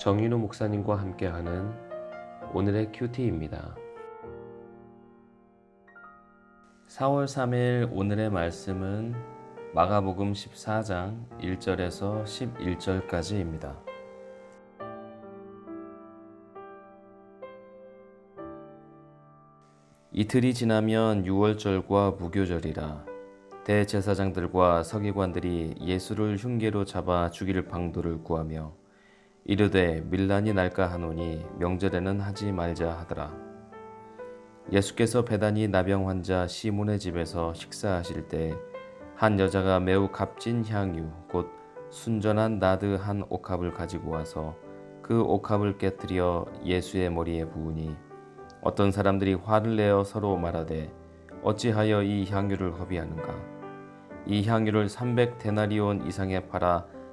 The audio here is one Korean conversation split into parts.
정인우 목사님과 함께하는 오늘의 큐티입니다. 4월 3일 오늘의 말씀은 마가복음 14장 1절에서 11절까지입니다. 이틀이 지나면 유월절과 무교절이라 대제사장들과 서기관들이 예수를 흉계로 잡아 죽일 방도를 구하며 이르되 밀란이 날까 하노니 명절에는 하지 말자 하더라. 예수께서 배단이 나병 환자 시몬의 집에서 식사하실 때 한 여자가 매우 값진 향유 곧 순전한 나드 한 옥합을 가지고 와서 그 옥합을 깨뜨려 예수의 머리에 부으니 어떤 사람들이 화를 내어 서로 말하되 어찌하여 이 향유를 허비하는가 이 향유를 300 데나리온 이상에 팔아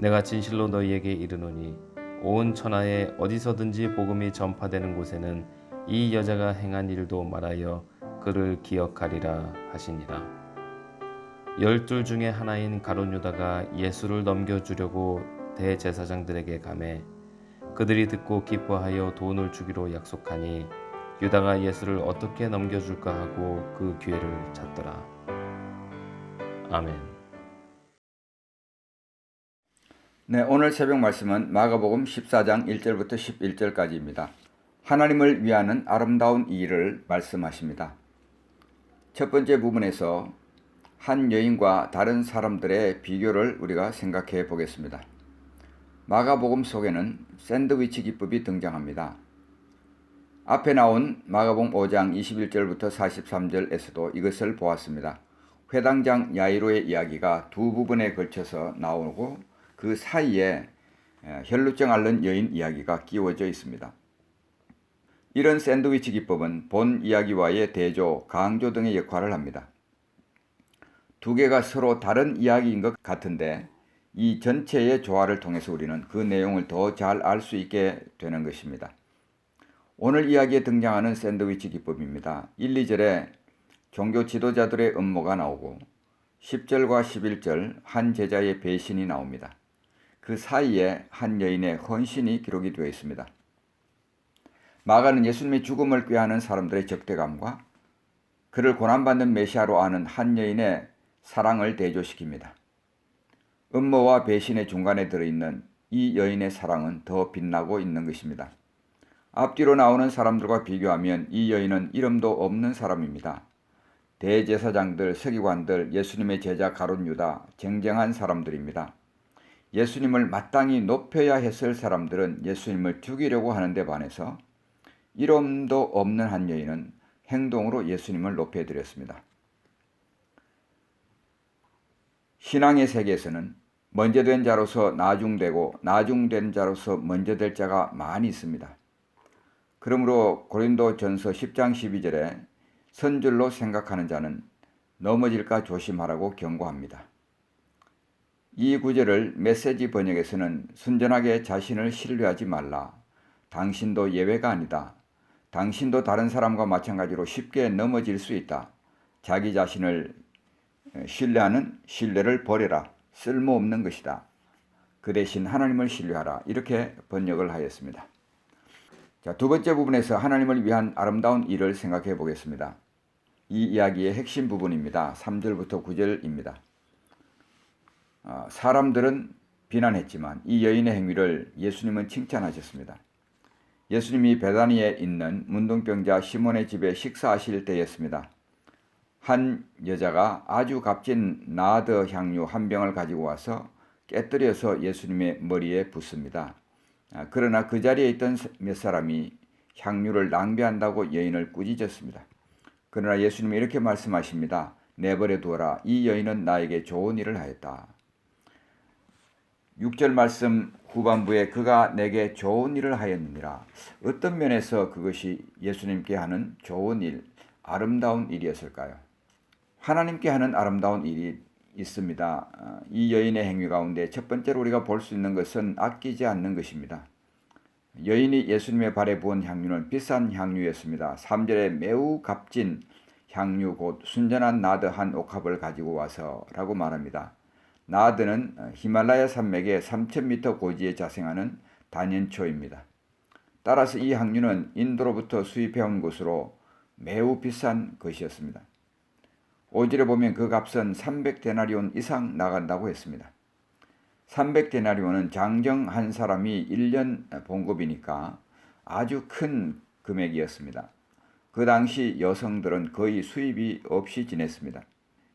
내가 진실로 너희에게 이르노니 온 천하에 어디서든지 복음이 전파되는 곳에는 이 여자가 행한 일도 말하여 그를 기억하리라 하시니라. 열둘 중에 하나인 가론 유다가 예수를 넘겨주려고 대제사장들에게 감해 그들이 듣고 기뻐하여 돈을 주기로 약속하니 유다가 예수를 어떻게 넘겨줄까 하고 그 기회를 찾더라. 아멘. 네, 오늘 새벽 말씀은 마가복음 14장 1절부터 11절까지입니다. 하나님을 위하는 아름다운 일을 말씀하십니다. 첫 번째 부분에서 한 여인과 다른 사람들의 비교를 우리가 생각해 보겠습니다. 마가복음 속에는 샌드위치 기법이 등장합니다. 앞에 나온 마가복음 5장 21절부터 43절에서도 이것을 보았습니다. 회당장 야이로의 이야기가 두 부분에 걸쳐서 나오고 그 사이에 혈루증 앓는 여인 이야기가 끼워져 있습니다. 이런 샌드위치 기법은 본 이야기와의 대조, 강조 등의 역할을 합니다. 두 개가 서로 다른 이야기인 것 같은데 이 전체의 조화를 통해서 우리는 그 내용을 더 잘 알 수 있게 되는 것입니다. 오늘 이야기에 등장하는 샌드위치 기법입니다. 1, 2절에 종교 지도자들의 음모가 나오고 10절과 11절 한 제자의 배신이 나옵니다. 그 사이에 한 여인의 헌신이 기록이 되어 있습니다. 마가는 예수님의 죽음을 꾀하는 사람들의 적대감과 그를 고난받는 메시아로 아는 한 여인의 사랑을 대조시킵니다. 음모와 배신의 중간에 들어있는 이 여인의 사랑은 더 빛나고 있는 것입니다. 앞뒤로 나오는 사람들과 비교하면 이 여인은 이름도 없는 사람입니다. 대제사장들, 서기관들, 예수님의 제자 가론 유다, 쟁쟁한 사람들입니다. 예수님을 마땅히 높여야 했을 사람들은 예수님을 죽이려고 하는데 반해서 이름도 없는 한 여인은 행동으로 예수님을 높여드렸습니다. 신앙의 세계에서는 먼저 된 자로서 나중되고 나중된 자로서 먼저 될 자가 많이 있습니다. 그러므로 고린도 전서 10장 12절에 선줄로 생각하는 자는 넘어질까 조심하라고 경고합니다. 이 구절을 메시지 번역에서는 순전하게 자신을 신뢰하지 말라. 당신도 예외가 아니다. 당신도 다른 사람과 마찬가지로 쉽게 넘어질 수 있다. 자기 자신을 신뢰하는 신뢰를 버려라. 쓸모없는 것이다. 그 대신 하나님을 신뢰하라. 이렇게 번역을 하였습니다. 자, 두 번째 부분에서 하나님을 위한 아름다운 일을 생각해 보겠습니다. 이 이야기의 핵심 부분입니다. 3절부터 9절입니다. 어, 사람들은 비난했지만 이 여인의 행위를 예수님은 칭찬하셨습니다. 예수님이 베다니에 있는 문둥병자 시몬의 집에 식사하실 때였습니다. 한 여자가 아주 값진 나드 향유 한 병을 가지고 와서 깨뜨려서 예수님의 머리에 붓습니다. 아, 그러나 그 자리에 있던 몇 사람이 향유를 낭비한다고 여인을 꾸짖었습니다. 그러나 예수님이 이렇게 말씀하십니다. 내버려 두어라. 이 여인은 나에게 좋은 일을 하였다. 6절 말씀 후반부에 그가 내게 좋은 일을 하였느니라. 어떤 면에서 그것이 예수님께 하는 좋은 일, 아름다운 일이었을까요? 하나님께 하는 아름다운 일이 있습니다. 어, 이 여인의 행위 가운데 첫 번째로 우리가 볼 수 있는 것은 아끼지 않는 것입니다. 여인이 예수님의 발에 부은 향유는 비싼 향유였습니다. 3절에 매우 값진 향유 곧 순전한 나드 한 옥합을 가지고 와서라고 말합니다. 나드는 히말라야 산맥의 3,000m 고지에 자생하는 단연초입니다. 따라서 이 향유는 인도로부터 수입해온 것으로 매우 비싼 것이었습니다. 5절에 보면 그 값은 300데나리온 이상 나간다고 했습니다. 300데나리온은 장정 한 사람이 1년 봉급이니까 아주 큰 금액이었습니다. 그 당시 여성들은 거의 수입이 없이 지냈습니다.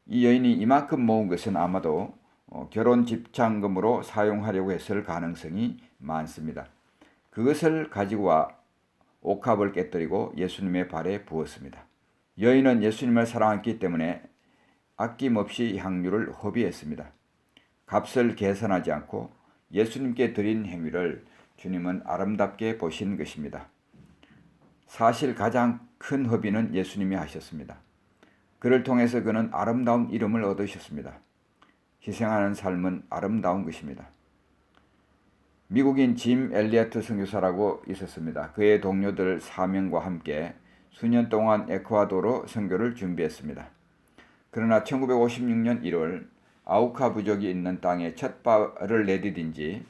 이 여인이 이만큼 모은 것은 아마도 어, 결혼 집장금으로 사용하려고 했을 가능성이 많습니다. 그것을 가지고 와 옥합을 깨뜨리고 예수님의 발에 부었습니다. 여인은 예수님을 사랑했기 때문에 아낌없이 향유를 허비했습니다. 값을 계산하지 않고 예수님께 드린 행위를 주님은 아름답게 보신 것입니다. 사실 가장 큰 허비는 예수님이 하셨습니다. 그를 통해서 그는 아름다운 이름을 얻으셨습니다. 희생하는 삶은 아름다운 것입니다. 미국인 짐 엘리어트 선교사라고 있었습니다. 그의 동료들 사명과 함께 수년 동안 에콰도르 선교를 준비했습니다. 그러나 1956년 1월 아우카 부족이 있는 땅에 첫 발을 내디딘 지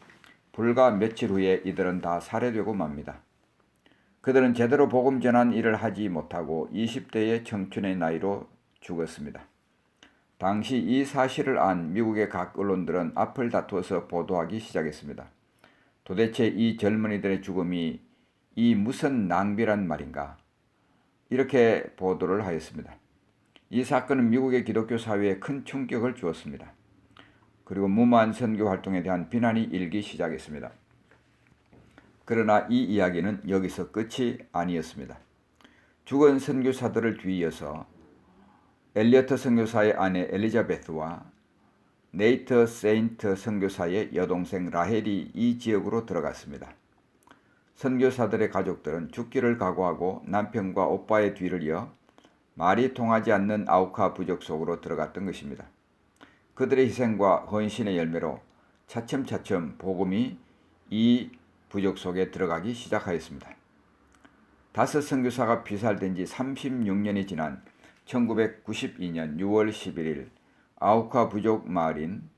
불과 며칠 후에 이들은 다 살해되고 맙니다. 그들은 제대로 복음 전한 일을 하지 못하고 20대의 청춘의 나이로 죽었습니다. 당시 이 사실을 안 미국의 각 언론들은 앞을 다투어서 보도하기 시작했습니다. 도대체 이 젊은이들의 죽음이 이 무슨 낭비란 말인가? 이렇게 보도를 하였습니다. 이 사건은 미국의 기독교 사회에 큰 충격을 주었습니다. 그리고 무모한 선교 활동에 대한 비난이 일기 시작했습니다. 그러나 이 이야기는 여기서 끝이 아니었습니다. 죽은 선교사들을 뒤이어서 엘리어트 선교사의 아내 엘리자베스와 네이터 세인트 선교사의 여동생 라헬이 이 지역으로 들어갔습니다. 선교사들의 가족들은 죽기를 각오하고 남편과 오빠의 뒤를 이어 말이 통하지 않는 아우카 부족 속으로 들어갔던 것입니다. 그들의 희생과 헌신의 열매로 차츰차츰 복음이 이 부족 속에 들어가기 시작하였습니다. 다섯 선교사가 비살된 지 36년이 지난 1992년 6월 11일 아우카 부족 마을인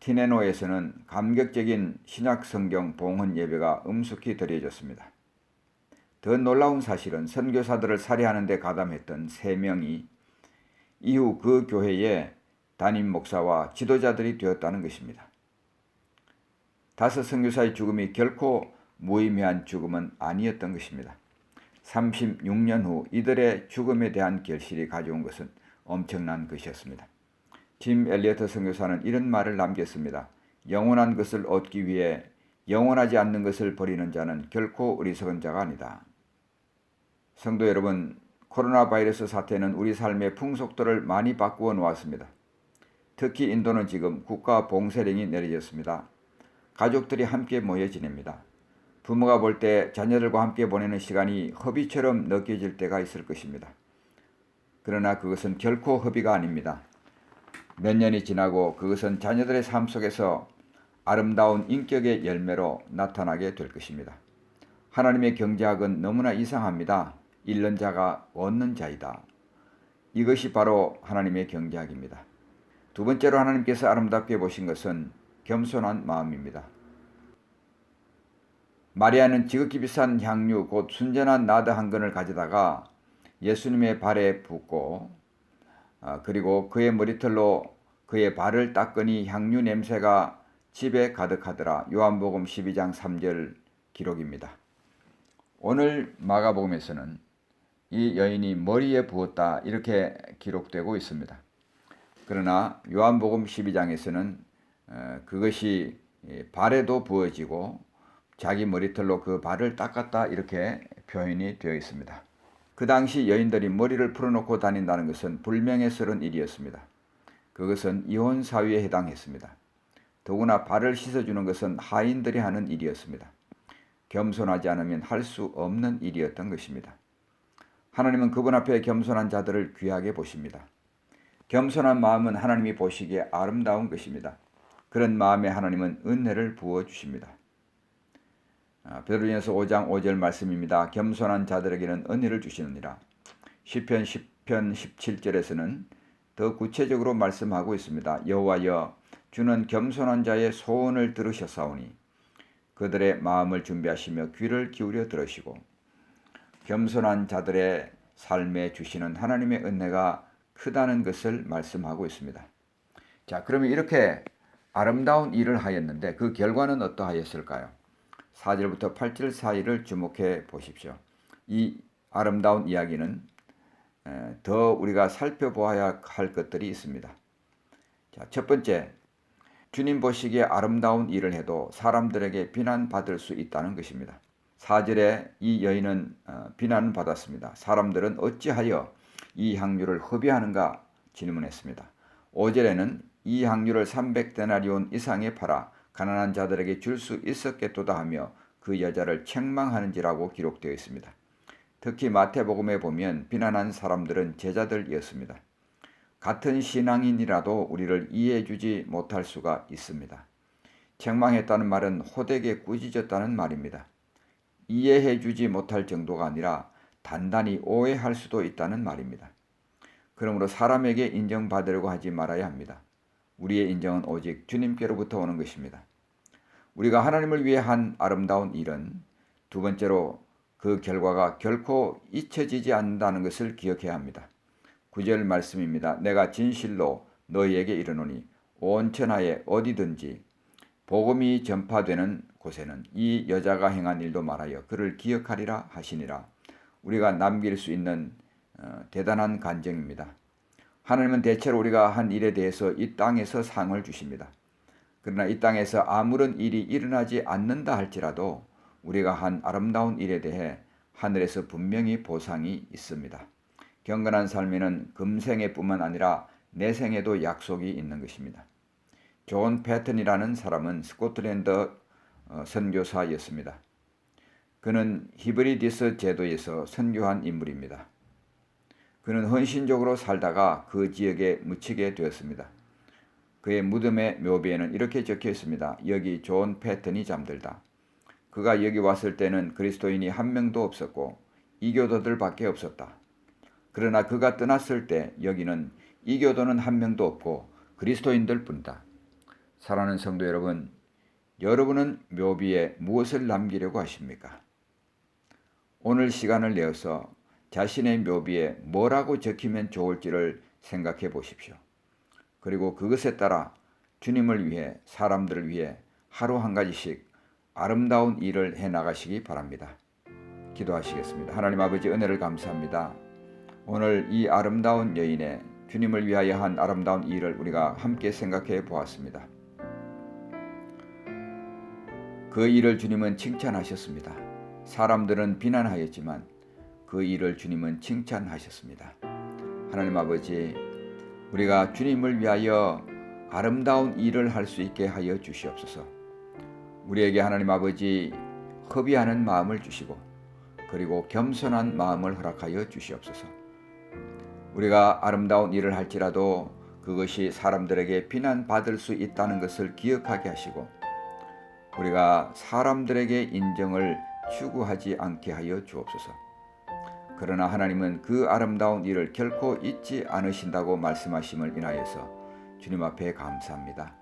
티네노에서는 감격적인 신약 성경 봉헌 예배가 음숙히 드려졌습니다. 더 놀라운 사실은 선교사들을 살해하는 데 가담했던 세 명이 이후 그 교회의 담임 목사와 지도자들이 되었다는 것입니다. 다섯 선교사의 죽음이 결코 무의미한 죽음은 아니었던 것입니다. 36년 후 이들의 죽음에 대한 결실이 가져온 것은 엄청난 것이었습니다. 짐 엘리어트 선교사는 이런 말을 남겼습니다. 영원한 것을 얻기 위해 영원하지 않는 것을 버리는 자는 결코 어리석은 자가 아니다. 성도 여러분, 코로나 바이러스 사태는 우리 삶의 풍속도를 많이 바꾸어 놓았습니다. 특히 인도는 지금 국가 봉쇄령이 내려졌습니다. 가족들이 함께 모여 지냅니다. 부모가 볼 때 자녀들과 함께 보내는 시간이 허비처럼 느껴질 때가 있을 것입니다. 그러나 그것은 결코 허비가 아닙니다. 몇 년이 지나고 그것은 자녀들의 삶 속에서 아름다운 인격의 열매로 나타나게 될 것입니다. 하나님의 경제학은 너무나 이상합니다. 잃는 자가 얻는 자이다. 이것이 바로 하나님의 경제학입니다. 두 번째로 하나님께서 아름답게 보신 것은 겸손한 마음입니다. 마리아는 지극히 비싼 향유 곧 순전한 나드 한 근을 가져다가 예수님의 발에 붓고 아, 그리고 그의 머리털로 그의 발을 닦으니 향유 냄새가 집에 가득하더라. 요한복음 12장 3절 기록입니다. 오늘 마가복음에서는 이 여인이 머리에 부었다 이렇게 기록되고 있습니다. 그러나 요한복음 12장에서는 어, 그것이 발에도 부어지고 자기 머리털로 그 발을 닦았다 이렇게 표현이 되어 있습니다. 그 당시 여인들이 머리를 풀어놓고 다닌다는 것은 불명예스러운 일이었습니다. 그것은 이혼 사유에 해당했습니다. 더구나 발을 씻어주는 것은 하인들이 하는 일이었습니다. 겸손하지 않으면 할 수 없는 일이었던 것입니다. 하나님은 그분 앞에 겸손한 자들을 귀하게 보십니다. 겸손한 마음은 하나님이 보시기에 아름다운 것입니다. 그런 마음에 하나님은 은혜를 부어 주십니다. 아, 베드로전서 5장 5절 말씀입니다. 겸손한 자들에게는 은혜를 주시느니라. 시편 10편 17절에서는 더 구체적으로 말씀하고 있습니다. 여호와여 주는 겸손한 자의 소원을 들으셨사오니 그들의 마음을 준비하시며 귀를 기울여 들으시고 겸손한 자들의 삶에 주시는 하나님의 은혜가 크다는 것을 말씀하고 있습니다. 자, 그러면 이렇게 아름다운 일을 하였는데 그 결과는 어떠하였을까요? 4절부터 8절 사이를 주목해 보십시오. 이 아름다운 이야기는 에, 더 우리가 살펴보아야 할 것들이 있습니다. 자, 첫 번째, 주님 보시기에 아름다운 일을 해도 사람들에게 비난받을 수 있다는 것입니다. 4절에 이 여인은 어, 비난받았습니다. 사람들은 어찌하여 이 향유를 허비하는가 질문했습니다. 5절에는 이 향유를 300데나리온 이상에 팔아 가난한 자들에게 줄 수 있었겠도다 하며 그 여자를 책망하는지라고 기록되어 있습니다. 특히 마태복음에 보면 비난한 사람들은 제자들이었습니다. 같은 신앙인이라도 우리를 이해해 주지 못할 수가 있습니다. 책망했다는 말은 호되게 꾸짖었다는 말입니다. 이해해 주지 못할 정도가 아니라 단단히 오해할 수도 있다는 말입니다. 그러므로 사람에게 인정받으려고 하지 말아야 합니다. 우리의 인정은 오직 주님께로부터 오는 것입니다. 우리가 하나님을 위해 한 아름다운 일은 두 번째로 그 결과가 결코 잊혀지지 않는다는 것을 기억해야 합니다. 9절 말씀입니다. 내가 진실로 너희에게 이르노니 온 천하에 어디든지 복음이 전파되는 곳에는 이 여자가 행한 일도 말하여 그를 기억하리라 하시니라. 우리가 남길 수 있는 어, 대단한 간증입니다. 하나님은 대체로 우리가 한 일에 대해서 이 땅에서 상을 주십니다. 그러나 이 땅에서 아무런 일이 일어나지 않는다 할지라도 우리가 한 아름다운 일에 대해 하늘에서 분명히 보상이 있습니다. 경건한 삶에는 금생에뿐만 아니라 내생에도 약속이 있는 것입니다. 존 패턴이라는 사람은 스코틀랜드 어, 선교사였습니다. 그는 히브리디스 제도에서 선교한 인물입니다. 그는 헌신적으로 살다가 그 지역에 묻히게 되었습니다. 그의 무덤의 묘비에는 이렇게 적혀 있습니다. 여기 존 패턴이 잠들다. 그가 여기 왔을 때는 그리스도인이 한 명도 없었고 이교도들밖에 없었다. 그러나 그가 떠났을 때 여기는 이교도는 한 명도 없고 그리스도인들 뿐이다. 사랑하는 성도 여러분, 여러분은 묘비에 무엇을 남기려고 하십니까? 오늘 시간을 내어서 자신의 묘비에 뭐라고 적히면 좋을지를 생각해 보십시오. 그리고 그것에 따라 주님을 위해 사람들을 위해 하루 한 가지씩 아름다운 일을 해 나가시기 바랍니다. 기도하시겠습니다. 하나님 아버지 은혜를 감사합니다. 오늘 이 아름다운 여인의 주님을 위하여 한 아름다운 일을 우리가 함께 생각해 보았습니다. 그 일을 주님은 칭찬하셨습니다. 사람들은 비난하였지만 그 일을 주님은 칭찬하셨습니다. 하나님 아버지, 우리가 주님을 위하여 아름다운 일을 할 수 있게 하여 주시옵소서. 우리에게 하나님 아버지 허비하는 마음을 주시고 그리고 겸손한 마음을 허락하여 주시옵소서. 우리가 아름다운 일을 할지라도 그것이 사람들에게 비난받을 수 있다는 것을 기억하게 하시고 우리가 사람들에게 인정을 추구하지 않게 하여 주옵소서. 그러나 하나님은 그 아름다운 일을 결코 잊지 않으신다고 말씀하심을 인하여서 주님 앞에 감사합니다.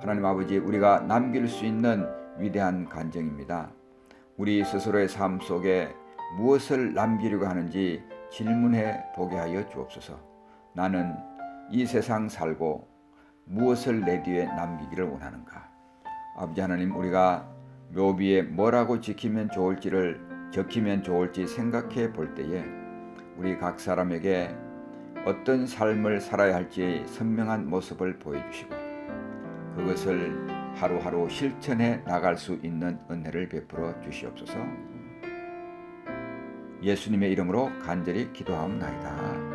하나님 아버지 우리가 남길 수 있는 위대한 간증입니다. 우리 스스로의 삶 속에 무엇을 남기려고 하는지 질문해 보게 하여 주옵소서. 나는 이 세상 살고 무엇을 내 뒤에 남기기를 원하는가? 아버지 하나님 우리가 묘비에 뭐라고 지키면 좋을지를 적히면 좋을지 생각해 볼 때에 우리 각 사람에게 어떤 삶을 살아야 할지 선명한 모습을 보여주시고 그것을 하루하루 실천해 나갈 수 있는 은혜를 베풀어 주시옵소서. 예수님의 이름으로 간절히 기도하옵나이다.